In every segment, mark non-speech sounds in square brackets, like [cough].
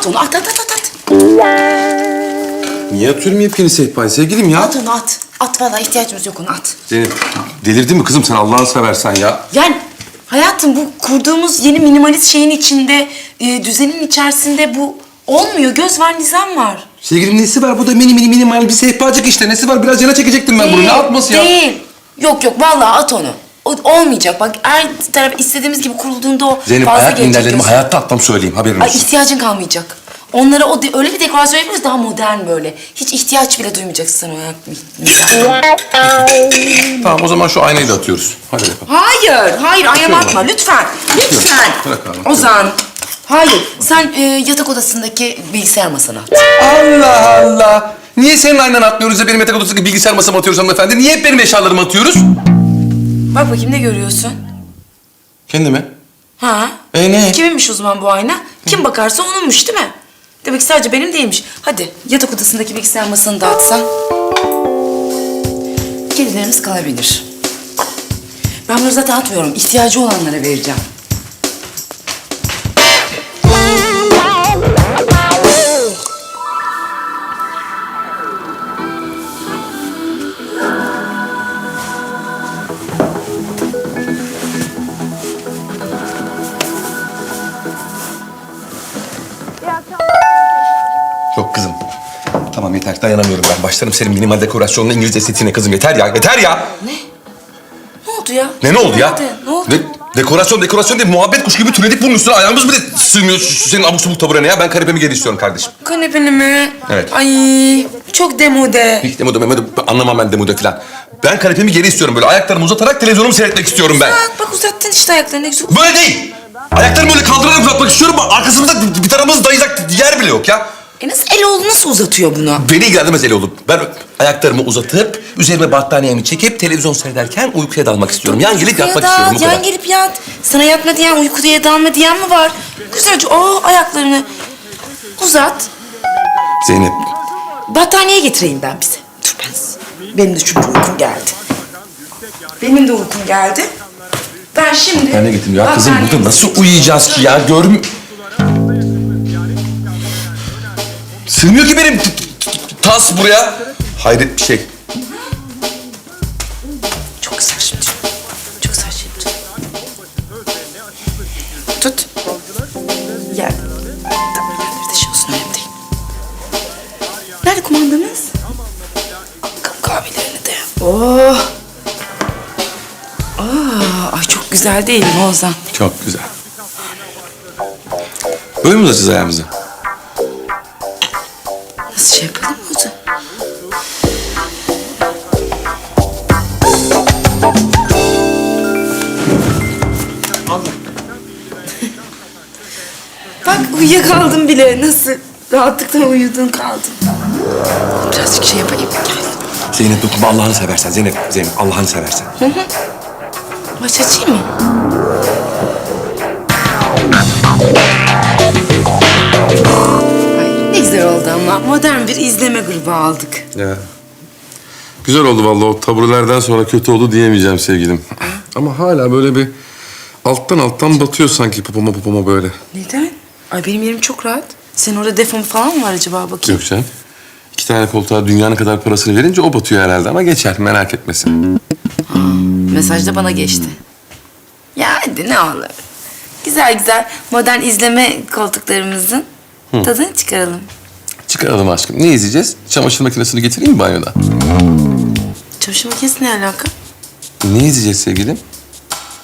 At onu at at at at. at. Niye atıyorum yepyeni sehpayı sevgilim ya? At onu at. At valla ihtiyacımız yok ona at. Zeynep delirdin mi kızım sen Allah'ını seversen ya? Yani hayatım bu kurduğumuz yeni minimalist şeyin içinde, e, düzenin içerisinde bu olmuyor. Göz var, nizam var. Sevgilim nesi var? Bu da mini mini minimal bir sehpacık işte. Nesi var? Biraz yana çekecektim ben bunu. Ne atması ya? Değil. Yok yok vallahi at onu. O, olmayacak bak her taraf istediğimiz gibi kurulduğunda o Zeynep fazla ayak gelecek minderlerimi göz. hayatta atmam söyleyeyim haberin Ay olsun. ihtiyacın kalmayacak. Onlara o de- öyle bir dekorasyon yapıyoruz daha modern böyle. Hiç ihtiyaç bile duymayacaksın sen o ayak minderlerine. Tamam o zaman şu aynayı da atıyoruz. Hadi yapalım. Hayır, hayır ayağımı atma lütfen. Lütfen. Bırak abi. Ozan. Hayır, sen e, yatak odasındaki bilgisayar masana at. Allah Allah. Niye senin aynen atlıyoruz da benim yatak odasındaki bilgisayar masama atıyoruz hanımefendi? Niye hep benim eşyalarımı atıyoruz? Bak bakayım ne görüyorsun? Kendime. Ha? E ne? Kiminmiş o zaman bu ayna? Kim bakarsa onunmuş değil mi? Demek ki sadece benim değilmiş. Hadi yatak odasındaki bilgisayar masanı dağıtsan. Kedilerimiz kalabilir. Ben bunu zaten atmıyorum. İhtiyacı olanlara vereceğim. Tamam yeter dayanamıyorum ben. Başlarım senin minimal dekorasyonuna İngiliz estetiğine kızım. Yeter ya yeter ya. Ne? Ne oldu ya? Ne ne oldu ya? Ne oldu? Ne? Dekorasyon dekorasyon değil muhabbet kuş gibi türedik bunun üstüne. Ayağımız bile sığmıyor şu- senin abuk subuk taburene ya. Ben kanepemi geri istiyorum kardeşim. Kanepeni mi? Evet. Ay çok demode. Hiç demoda memoda anlamam ben demoda falan. Ben kanepemi geri istiyorum böyle. Ayaklarımı uzatarak televizyonumu seyretmek istiyorum ben. Bak bak uzattın işte ayaklarını ne güzel. Böyle değil. Ayaklarımı böyle kaldırarak uzatmak istiyorum. Arkasımızda bir tarafımız dayayacak yer bile yok ya. E nasıl el oğlu nasıl uzatıyor bunu? Beni ilgilendirmez eli oğlum. Ben ayaklarımı uzatıp, üzerime battaniyemi çekip televizyon seyrederken uykuya dalmak istiyorum. Yan gelip yatmak dal, istiyorum bu kadar. Yan gelip yat. Sana yatma diyen, uykuya dalma diyen mi var? Güzelce o ayaklarını uzat. Zeynep, Battaniye getireyim ben bize. Dur ben. Benim de çünkü uykum geldi. Benim de uykum geldi. Ben şimdi... ben ne getireyim ya kızım burada nasıl uyuyacağız ki ya? Görm... Sığmıyor ki benim tas buraya. Hayret bir şey. Çok güzel şimdi. Çok güzel şimdi. Tut. Yer. Tamam yerleri taşıyorsun önemli değil. Nerede kumandanız? Kapı kahvelerini de. Oh. Aa, ay çok güzel değil mi Ozan? Çok güzel. Böyle mi uzatacağız ayağımızı? Nasıl şey yapalım? [laughs] Bak uyuyakaldım bile. Nasıl rahatlıkla uyudun kaldın. Birazcık şey yapayım. Zeynep dokunma Allah'ını seversen. Zeynep, Zeynep Allah'ını seversen. Maç açayım mı? Ama. Modern bir izleme grubu aldık. Ya. Güzel oldu vallahi o taburelerden sonra kötü oldu diyemeyeceğim sevgilim. Ama hala böyle bir alttan alttan batıyor sanki popoma popoma böyle. Neden? Ay benim yerim çok rahat. Senin orada defon falan mı var acaba bakayım? Yok canım. İki tane koltuğa dünyanın kadar parasını verince o batıyor herhalde ama geçer merak etmesin. Mesaj da bana geçti. Ya hadi ne olur. Güzel güzel modern izleme koltuklarımızın tadını çıkaralım. Çıkaralım aşkım. Ne izleyeceğiz? Çamaşır makinesini getireyim mi banyoda? Çamaşır makinesi ne alaka? Ne izleyeceğiz sevgilim?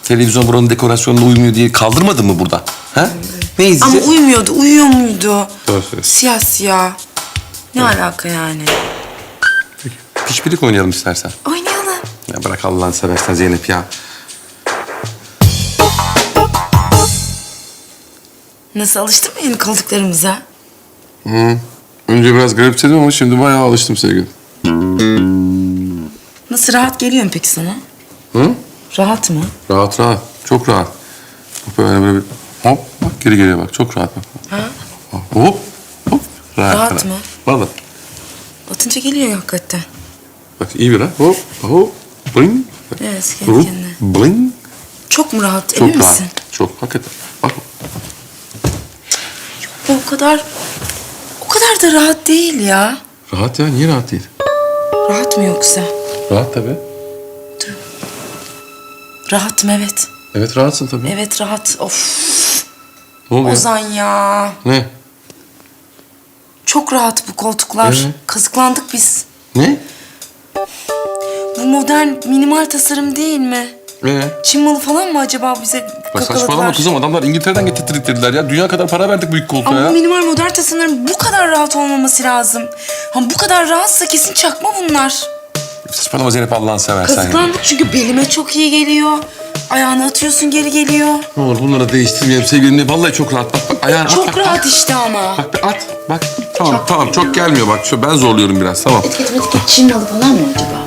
Televizyon buranın dekorasyonuna uymuyor diye kaldırmadın mı burada? Ha? Ne Ama izleyeceğiz? uymuyordu, uyuyor muydu? Doğru söylüyorsun. Siyah siyah. Ne alaka yani? Pişpirik oynayalım istersen. Oynayalım. Ya bırak Allah'ını seversen Zeynep ya. Nasıl alıştın mı yeni koltuklarımıza? Önce biraz garipsedim ama şimdi bayağı alıştım sevgilim. Nasıl rahat geliyor mu peki sana? Hı? Rahat mı? Rahat rahat. Çok rahat. Bak böyle böyle bir hop bak geri geliyor bak. Çok rahat bak. Ha? Hop hop. Rahat, Rahat mı? Vallahi. Batınca geliyor hakikaten. Bak iyi bir ha. Hop hop. Bling. Bak. Evet, kendi Hop, kendine. Bling. Çok mu rahat? Çok Emin rahat. misin? Çok hakikaten. Bak Bu o kadar kadar da rahat değil ya. Rahat ya. Niye rahat değil? Rahat mı yoksa? Rahat tabii. Rahatım evet. Evet rahatsın tabii. Evet rahat. Of Ne oluyor? Ozan ya. Ne? Çok rahat bu koltuklar. Evet. Kazıklandık biz. Ne? Bu modern minimal tasarım değil mi? Ee? Çin malı falan mı acaba bize Bak saçmalama kızım. Adamlar İngiltere'den getirttirdiler ya. Dünya kadar para verdik büyük koltuğa Ama ya. bu minimal modern tasarımların bu kadar rahat olmaması lazım. Ama bu kadar rahatsa kesin çakma bunlar. Saçmalama Zeynep Allah'ını seversen ya. Kazıklandık çünkü belime çok iyi geliyor. Ayağını atıyorsun geri geliyor. Ne olur bunları değiştirmeyelim sevgilim. Vallahi çok rahat. Bak bak ayağını at. Çok bak, rahat işte ama. Bak bir at. Bak. Tamam tamam çok gelmiyor bak. Şu ben zorluyorum biraz tamam. Etiket etiket Çin malı falan mı acaba?